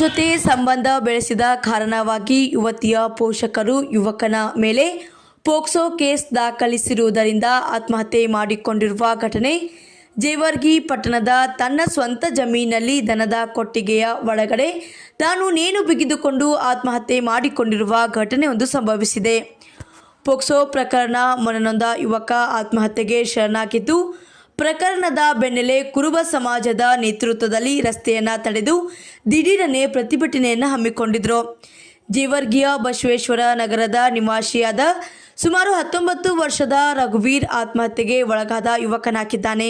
ಜೊತೆ ಸಂಬಂಧ ಬೆಳೆಸಿದ ಕಾರಣವಾಗಿ ಯುವತಿಯ ಪೋಷಕರು ಯುವಕನ ಮೇಲೆ ಪೋಕ್ಸೋ ಕೇಸ್ ದಾಖಲಿಸಿರುವುದರಿಂದ ಆತ್ಮಹತ್ಯೆ ಮಾಡಿಕೊಂಡಿರುವ ಘಟನೆ ಜೇವರ್ಗಿ ಪಟ್ಟಣದ ತನ್ನ ಸ್ವಂತ ಜಮೀನಲ್ಲಿ ದನದ ಕೊಟ್ಟಿಗೆಯ ಒಳಗಡೆ ತಾನು ನೇಣು ಬಿಗಿದುಕೊಂಡು ಆತ್ಮಹತ್ಯೆ ಮಾಡಿಕೊಂಡಿರುವ ಘಟನೆ ಒಂದು ಸಂಭವಿಸಿದೆ. ಪೋಕ್ಸೋ ಪ್ರಕರಣ ಮನನೊಂದ ಯುವಕ ಆತ್ಮಹತ್ಯೆಗೆ ಶರಣಾಗಿದ್ದು ಪ್ರಕರಣದ ಬೆನ್ನಲ್ಲೇ ಕುರುಬ ಸಮಾಜದ ನೇತೃತ್ವದಲ್ಲಿ ರಸ್ತೆಯನ್ನು ತಡೆದು ದಿಢೀರನೆ ಪ್ರತಿಭಟನೆಯನ್ನು ಹಮ್ಮಿಕೊಂಡಿದ್ರು. ಜೇವರ್ಗಿಯ ಬಸವೇಶ್ವರ ನಗರದ ನಿವಾಸಿಯಾದ ಸುಮಾರು ಹತ್ತೊಂಬತ್ತು ವರ್ಷದ ರಘುವೀರ್ ಆತ್ಮಹತ್ಯೆಗೆ ಒಳಗಾದ ಯುವಕನಾಗಿದ್ದಾನೆ.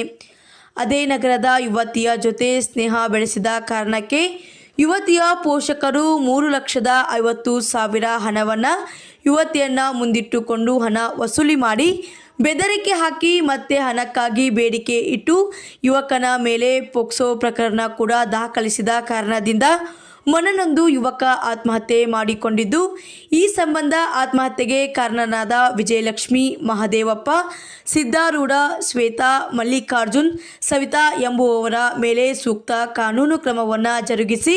ಅದೇ ನಗರದ ಯುವತಿಯ ಜೊತೆ ಸ್ನೇಹ ಬೆಳೆಸಿದ ಕಾರಣಕ್ಕೆ ಯುವತಿಯ ಪೋಷಕರು ಮೂರು ಲಕ್ಷದ ಐವತ್ತು ಸಾವಿರ ಹಣವನ್ನು ಯುವತಿಯನ್ನು ಮುಂದಿಟ್ಟುಕೊಂಡು ಹಣ ವಸೂಲಿ ಮಾಡಿ ಬೆದರಿಕೆ ಹಾಕಿ ಮತ್ತೆ ಹಣಕ್ಕಾಗಿ ಬೇಡಿಕೆ ಇಟ್ಟು ಯುವಕನ ಮೇಲೆ ಪೋಕ್ಸೋ ಪ್ರಕರಣ ಕೂಡ ದಾಖಲಿಸಿದ ಕಾರಣದಿಂದ ಮನನೊಂದು ಯುವಕ ಆತ್ಮಹತ್ಯೆ ಮಾಡಿಕೊಂಡಿದ್ದು, ಈ ಸಂಬಂಧ ಆತ್ಮಹತ್ಯೆಗೆ ಕಾರಣನಾದ ವಿಜಯಲಕ್ಷ್ಮಿ, ಮಹದೇವಪ್ಪ, ಸಿದ್ಧಾರೂಢ, ಶ್ವೇತಾ, ಮಲ್ಲಿಕಾರ್ಜುನ್, ಸವಿತಾ ಎಂಬುವವರ ಮೇಲೆ ಸೂಕ್ತ ಕಾನೂನು ಕ್ರಮವನ್ನು ಜರುಗಿಸಿ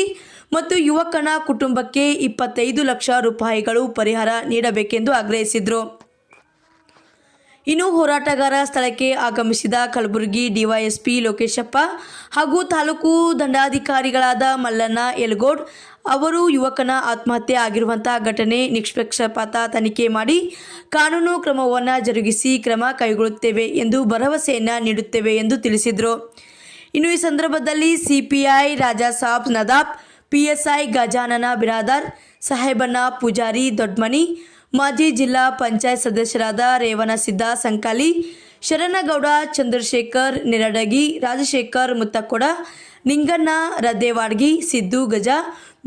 ಮತ್ತು ಯುವಕನ ಕುಟುಂಬಕ್ಕೆ ಇಪ್ಪತ್ತೈದು ಲಕ್ಷ ರೂಪಾಯಿಗಳು ಪರಿಹಾರ ನೀಡಬೇಕೆಂದು ಆಗ್ರಹಿಸಿದರು. ಇನ್ನು ಹೋರಾಟಗಾರ ಸ್ಥಳಕ್ಕೆ ಆಗಮಿಸಿದ ಕಲಬುರಗಿ ಡಿವೈಎಸ್ಪಿ ಲೋಕೇಶಪ್ಪ ಹಾಗೂ ತಾಲೂಕು ದಂಡಾಧಿಕಾರಿಗಳಾದ ಮಲ್ಲಣ್ಣ ಯಲಗೋಡ್ ಅವರು ಯುವಕನ ಆತ್ಮಹತ್ಯೆ ಆಗಿರುವಂತಹ ಘಟನೆ ನಿಷ್ಪಕ್ಷಪಾತ ತನಿಖೆ ಮಾಡಿ ಕಾನೂನು ಕ್ರಮವನ್ನು ಜರುಗಿಸಿ ಕ್ರಮ ಕೈಗೊಳ್ಳುತ್ತೇವೆ ಎಂದು ಭರವಸೆಯನ್ನು ನೀಡುತ್ತೇವೆ ಎಂದು ತಿಳಿಸಿದರು. ಇನ್ನು ಈ ಸಂದರ್ಭದಲ್ಲಿ ಸಿಪಿಐ ರಾಜಾ ಸಾಬ್ ನದಾಬ್, ಪಿಎಸ್ಐ ಗಜಾನನ ಬಿರಾದಾರ್, ಸಾಹೇಬಣ್ಣ ಪೂಜಾರಿ ದೊಡ್ಮನಿ ಮಾಜಿ ಜಿಲ್ಲಾ ಪಂಚಾಯತ್ ಸದಸ್ಯರಾದ ರೇವಣಸಿದ್ದ ಸಂಕಾಲಿ ಶರಣಗೌಡ ಚಂದ್ರಶೇಖರ್ ನಿರಡಗಿ ರಾಜಶೇಖರ್ ಮುತ್ತಕೊಡ ನಿಂಗಣ್ಣ ರದ್ದೇವಾಡ್ಗಿ ಸಿದ್ದು ಗಜ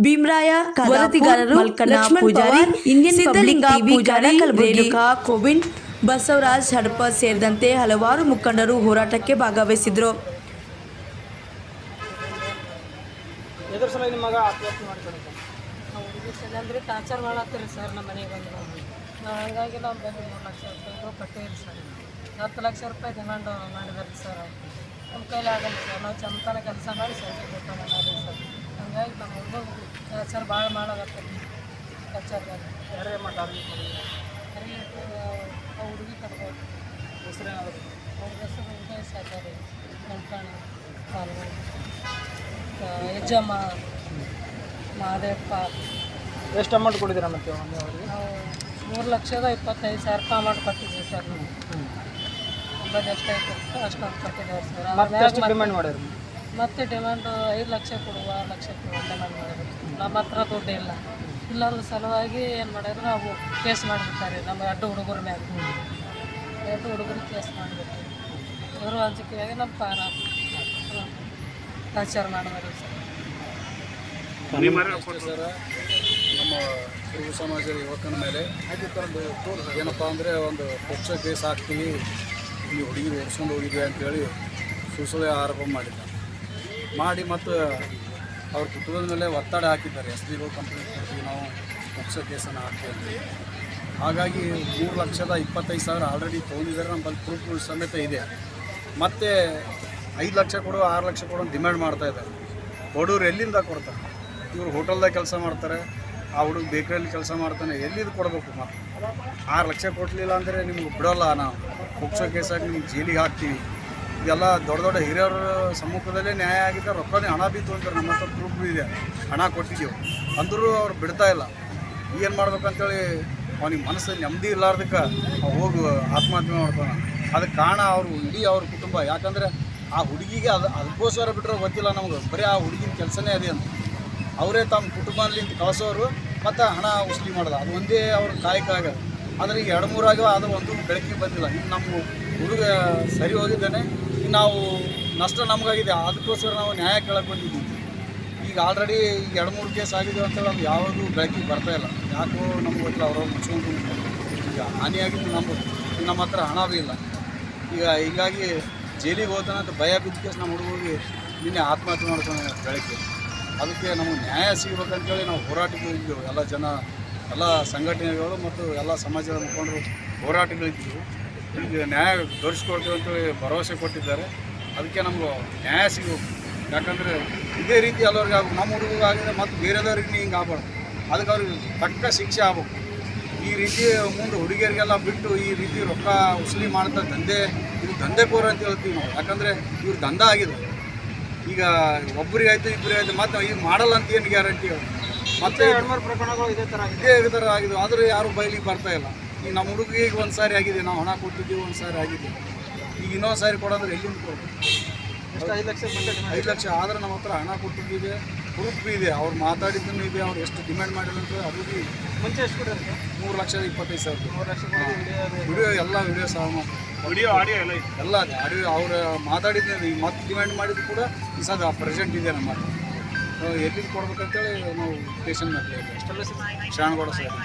ಭೀಮರಾಯ ವರದಿಗಾರರು ಮಲ್ಕಣ್ಣ ಪೂಜಾರಿ ಇಂಡಿಯನ್ ಸಿದ್ದಲಿಂಗ ಪೂಜಾರಿ ರೇಣುಕಾ ಕೋವಿಂದ್ ಬಸವರಾಜ್ ಹಡಪ ಸೇರಿದಂತೆ ಹಲವಾರು ಮುಖಂಡರು ಹೋರಾಟಕ್ಕೆ ಭಾಗವಹಿಸಿದ್ರು. ಎದುರು ಸಲ ನಿಮ್ಮ ಮಗ ಆತ್ಮಹತ್ಯೆ ಮಾಡ್ಕೊಳಕ್ಕೆ ಅಂದ್ರೆ ಟಾರ್ಚರ್ ಮಾಡತ್ತೀರಿ ಸರ್ ನಮ್ಮ ಮನೆಗೆ ಬಂದು. ನಾವು ಹಂಗಾಗಿ ನಾವು ಬಂದು ಮೂರು ಲಕ್ಷ ರೂಪಾಯಿ ಕಟ್ಟಿರಿ ಸರ್. ಹತ್ತು ಲಕ್ಷ ರೂಪಾಯಿ ಡಿಮಾಂಡ್ ಮಾಡಿದಾರೆ ಸರ್. ನಮ್ಮ ಕೈಲಿ ಆಗಲ್ಲ ಸರ್. ನಾವು ಚಂತನ ಕೆಲಸ ಮಾಡಿ ಸಂಜೆ ಕೊಟ್ಟು ಮಾಡಿ ಸರ್. ಹಂಗಾಗಿ ನಮ್ಮ ಹುಡುಗ ಟಾರ್ಚರ್ ಭಾಳ ಮಾಡಾಕತ್ತೀರಿ ಟಾರ್ಚರ್ದಾಗ ಯಾರೇ ಮಾಡಿ ಆ ಹುಡುಗಿ ಕರ್ಬೋದು ಹೆಸರು ಅವ್ರ ಹೆಸರು ಉದಯ ಸಾಕಾರಿ ಕಂಕಣ ಪಾಲ್ಗೊಂಡು ಯಜ್ಜಮ್ಮ ಮಹಾದೇವಪ್ಪ. ಎಷ್ಟು ಅಮೌಂಟ್ ಕೊಟ್ಟಿದ್ದೀರಾ ಮತ್ತೆ ಅವರಿಗೆ? ನಾವು ಮೂರು ಲಕ್ಷದ ಇಪ್ಪತ್ತೈದು ಸಾವಿರ ರೂಪಾಯಿ ಅಮೌಂಟ್ ಕೊಟ್ಟಿದ್ದೀವಿ ಸರ್ ನಾವು. ಅಂದಾಜು ಅಷ್ಟೊಂದು ಕೊಟ್ಟಿದ್ದಾರೆ ಸರ್. ಮತ್ತೆ ಎಷ್ಟು ಡಿಮ್ಯಾಂಡ್ ಮಾಡ್ಯಾರ ಮತ್ತೆ ಡಿಮಾಂಡ್ ಐದು ಲಕ್ಷ ಕೊಡುವ ಆರು ಲಕ್ಷ ಕೊಡುವ ಡಿಮಾಂಡ್ ಮಾಡಿದ್ರು. ನಮ್ಮ ಹತ್ರ ದುಡ್ಡು ಇಲ್ಲ. ಇಲ್ಲದ್ರ ಸಲುವಾಗಿ ಏನು ಮಾಡಿದ್ರು ನಾವು ಕೇಸ್ ಮಾಡಿಬಿಡ್ತಾರೆ ನಮ್ಮ ಎರಡು ಹುಡುಗರ ಮ್ಯಾಗ ಎರಡು ಹುಡುಗರು ಕೇಸ್ ಮಾಡಿಬಿಟ್ಟು ಇವರು ಅಂಜಿಕೆಯಾಗಿ ನಮ್ಮ ಪಾರ. ಟಾರ್ಚರ್ ಮಾಡಿದ್ರು ಸರ್ ಸರ್ ಸಮಾಜದ ಯುವಕನ ಮೇಲೆ ಏನಪ್ಪ ಅಂದರೆ ಒಂದು ಪಕ್ಷ ಕೇಸ್ ಹಾಕ್ತೀವಿ ಇಲ್ಲಿ ಹುಡುಗಿ ಓಡಿಸ್ಕೊಂಡು ಹೋಗಿದ್ವಿ ಅಂತೇಳಿ ಸುಸಲೇ ಆರೋಪ ಮಾಡಿದ್ದ. ಮಾಡಿ ಮತ್ತು ಅವ್ರ ಕುಟುಂಬದ ಮೇಲೆ ಒತ್ತಡ ಹಾಕಿದ್ದಾರೆ. ಎಸ್ ಡಿಗಳು ಕಂಪ್ಲೇಂಟ್ ಕೊಡ್ತೀವಿ ನಾವು ಪಕ್ಷ ಕೇಸನ್ನು ಹಾಕ್ತೀವಿ ಹಾಗಾಗಿ ಮೂರು ಲಕ್ಷದ ಇಪ್ಪತ್ತೈದು ಸಾವಿರ ಆಲ್ರೆಡಿ ತೊಗೊಂಡಿದ್ದಾರೆ. ನಮ್ಮಲ್ಲಿ ಪ್ರೂಫ್ಗಳು ಸಮೇತ ಇದೆ. ಮತ್ತು ಐದು ಲಕ್ಷ ಕೊಡು, ಆರು ಲಕ್ಷ ಕೊಡು ಡಿಮ್ಯಾಂಡ್ ಮಾಡ್ತಾಯಿದ್ದಾರೆ ಬಡವ್ರು ಎಲ್ಲಿಂದ ಕೊಡ್ತಾರೆ? ಇವರು ಹೋಟೆಲ್ದಾಗ ಕೆಲಸ ಮಾಡ್ತಾರೆ. ಆ ಹುಡುಗ ಬೇಕರಿಯಲ್ಲಿ ಕೆಲಸ ಮಾಡ್ತಾನೆ, ಎಲ್ಲಿದು ಕೊಡಬೇಕು ಮತ್ತೆ ಆರು ಲಕ್ಷ ಕೊಡಲಿಲ್ಲ ಅಂದರೆ ನಿಮ್ಗೆ ಬಿಡೋಲ್ಲ ನಾವು ಪುಕ್ಷ ಕೇಸಾಗಿ ನಿಮ್ಗೆ ಜೈಲಿಗೆ ಹಾಕ್ತೀವಿ. ಇದೆಲ್ಲ ದೊಡ್ಡ ದೊಡ್ಡ ಹಿರಿಯರ ಸಮ್ಮುಖದಲ್ಲೇ ನ್ಯಾಯ ಆಗಿದ್ದ ರೊಕ್ಕನೇ ಹಣ ಬಿತ್ತು ಅಂತಾರೆ. ನಮ್ಮ ಹತ್ರ ಪ್ರೂಫ್ ಇದೆ. ಹಣ ಕೊಟ್ಟಿದ್ದೀವಿ. ಅಂದರೂ ಅವ್ರು ಬಿಡ್ತಾ ಇಲ್ಲ. ಏನು ಮಾಡ್ಬೇಕಂತೇಳಿ ಅವನಿಗೆ ಮನಸ್ಸು ನೆಮ್ಮದಿ ಇಲ್ಲಾರ್ದಕ್ಕೆ ಹೋಗಿ, ಆತ್ಮಹತ್ಯೆ ಮಾಡ್ತಾನೆ ಅದಕ್ಕೆ ಕಾರಣ ಅವರು ಇಡೀ ಅವ್ರ ಕುಟುಂಬ. ಯಾಕಂದರೆ ಆ ಹುಡುಗಿಗೆ ಅದು ಅದಕ್ಕೋಸ್ಕರ ಬಿಟ್ಟರೆ ಗೊತ್ತಿಲ್ಲ ನಮಗೆ. ಬರೀ ಆ ಹುಡುಗಿನ ಕೆಲಸನೇ ಅದೇ ಅಂತ. ಅವರೇ ತಮ್ಮ ಕುಟುಂಬದಲ್ಲಿ ಕಳಿಸೋರು. ಮತ್ತು ಹಣ ವಸೂಲಿ ಮಾಡೋದು ಅದು ಒಂದೇ ಅವ್ರ ಕಾಯಕ ಆಗ ಆದರೆ ಈಗ ಎರಡು ಮೂರಾಗ ಅದು ಒಂದು ಬೆಳಕಿಗೆ ಬಂದಿಲ್ಲ. ಇನ್ನು ನಮ್ಮ ಹುಡುಗ ಸರಿ ಹೋಗಿದ್ದಾನೆ. ಇನ್ನು ನಾವು ನಷ್ಟ ನಮಗಾಗಿದೆ. ಅದಕ್ಕೋಸ್ಕರ ನಾವು ನ್ಯಾಯ ಕೇಳಕ್ಕೆ ಬಂದಿದ್ದೀವಿ. ಈಗ ಆಲ್ರೆಡಿ ಈಗ ಎರಡು ಮೂರು ಕೇಸ್ ಆಗಿದೆ ಅಂತೇಳಿ ಅದು ಯಾವುದು ಬೆಳಕಿಗೆ ಬರ್ತಾ ಇಲ್ಲ. ಯಾಕೋ ನಮ್ಗೆ ಗೊತ್ತಿಲ್ಲ ಅವ್ರವ್ರು ಮುಚ್ಕೊಂಡು ಈಗ ಹಾನಿಯಾಗಿದ್ದು ನಮ್ಮ ನಮ್ಮ ಹತ್ರ ಹಣ ಭೀ ಇಲ್ಲ ಈಗ ಹೀಗಾಗಿ ಜೈಲಿಗೆ ಹೋಗ್ತಾನೆ ಅಂತ ಭಯ ಬಿದ್ದ ಕೇಸ್ ನಮ್ಮ ಹುಡುಗರಿಗೆ ನಿನ್ನೆ ಆತ್ಮಹತ್ಯೆ ಮಾಡ್ಕೊಂಡು ಬೆಳಗ್ಗೆ ಅದಕ್ಕೆ ನಮಗೆ ನ್ಯಾಯ ಸಿಗಬೇಕಂತೇಳಿ ನಾವು ಹೋರಾಟಕ್ಕೆ ಎಲ್ಲ ಜನ, ಎಲ್ಲ ಸಂಘಟನೆಗಳು ಮತ್ತು ಎಲ್ಲ ಸಮಾಜದ ಮುಖಂಡರು ಹೋರಾಟಗಳಿದ್ದೀವಿ ಈಗ ನ್ಯಾಯ ತೋರಿಸ್ಕೊಡ್ತೇವೆ ಅಂತೇಳಿ ಭರವಸೆ ಕೊಟ್ಟಿದ್ದಾರೆ. ಅದಕ್ಕೆ ನಮ್ಗೆ ನ್ಯಾಯ ಸಿಗಬೇಕು. ಯಾಕಂದರೆ ಇದೇ ರೀತಿ ಎಲ್ಲರಿಗೆ ನಮ್ಮ ನಮ್ಮ ಹುಡುಗರಾಗಿದೆ ಮತ್ತು ಬೇರೆದವ್ರಿಗೆ ಹಿಂಗೆ ಆಗಬಾರ್ದು. ಅದಕ್ಕೆ ಅವ್ರಿಗೆ ತಕ್ಕ ಶಿಕ್ಷೆ ಆಗ್ಬೇಕು. ಈ ರೀತಿ ಮುಂದೆ ಹುಡುಗಿಯರಿಗೆಲ್ಲ ಬಿಟ್ಟು ಈ ರೀತಿ ರೊಕ್ಕ ಉಸಲಿ ಮಾಡ್ತಾ ದಂಧೆ, ಇದು ದಂಧೆಕೋರ ಅಂತ ಹೇಳ್ತೀವಿ ನಾವು. ಯಾಕಂದರೆ ಇವ್ರು ದಂಧ ಆಗಿದೆ. ಈಗ ಒಬ್ಬರಿಗೆ ಆಯ್ತು ಇಬ್ಬರಿಗೆ ಆಯ್ತು ಮತ್ತೆ ಈಗ ಮಾಡಲ್ಲ ಅಂತ ಏನು ಗ್ಯಾರಂಟಿ ಮತ್ತೆ ಎರಡು ಮೂರು ಪ್ರಕರಣಗಳು ಇದೇ ಥರ ಇದೇ ಥರ ಆಗಿದೆ. ಆದರೂ ಯಾರು ಬಯಲಿಗೆ ಬರ್ತಾ ಇಲ್ಲ. ಈಗ ನಮ್ಮ ಹುಡುಗಿಗೆ ಒಂದು ಸಾರಿ ಆಗಿದೆ. ನಾವು ಹಣ ಕೊಟ್ಟಿದ್ದೀವಿ ಒಂದು ಸಾರಿ ಆಗಿದೆ. ಈಗ ಇನ್ನೊಂದು ಸಾರಿ ಕೊಡೋದ್ರೆ ಎಲ್ಲಿಂದ ಎಷ್ಟು? ಐದು ಲಕ್ಷ ಐದು ಲಕ್ಷ. ಆದರೆ ನಮ್ಮ ಹತ್ರ ಹಣ ಕೊಟ್ಟಿದ್ದಿದೆ ಪ್ರೂಫ್ ಬಿ ಇದೆ. ಅವ್ರು ಮಾತಾಡಿದ್ದನ್ನು ಇದೆ. ಅವ್ರು ಎಷ್ಟು ಡಿಮ್ಯಾಂಡ್ ಮಾಡಿಲ್ಲ ಅಂತ ಅದು ಬಿ ಮುಂಚೆ ಎಷ್ಟು ಕೊಟ್ಟಿದ್ರು ಸರ್ ಮೂರು ಲಕ್ಷದ ಇಪ್ಪತ್ತೈದು ಸಾವಿರ ಮೂರು ಲಕ್ಷ ವಿಡಿಯೋ ಎಲ್ಲ ವಿಡಿಯೋ ಸಹ ವಿಡಿಯೋ ಆಡಿಯೋ ಎಲ್ಲ ಇದೆ. ಎಲ್ಲ ಅದೇ ಆಡಿಯೋ ಅವ್ರು ಮಾತಾಡಿದ್ದು ಈಗ ಮತ್ತೆ ಡಿಮ್ಯಾಂಡ್ ಮಾಡಿದ್ರು ಕೂಡ ಈ ಸದ ಪ್ರೆಸೆಂಟ್ ಇದೆ ನಮ್ಮ ಎಲ್ಲಿಗೆ ಕೊಡ್ಬೇಕಂತೇಳಿ ನಾವು ಸ್ಟೇಷನ್ ಮಾಡ್ತೀವಿ ಎಷ್ಟೆಲ್ಲ ಸಿಗುತ್ತೆ ಶರಣಗೌಡ ಸರ್.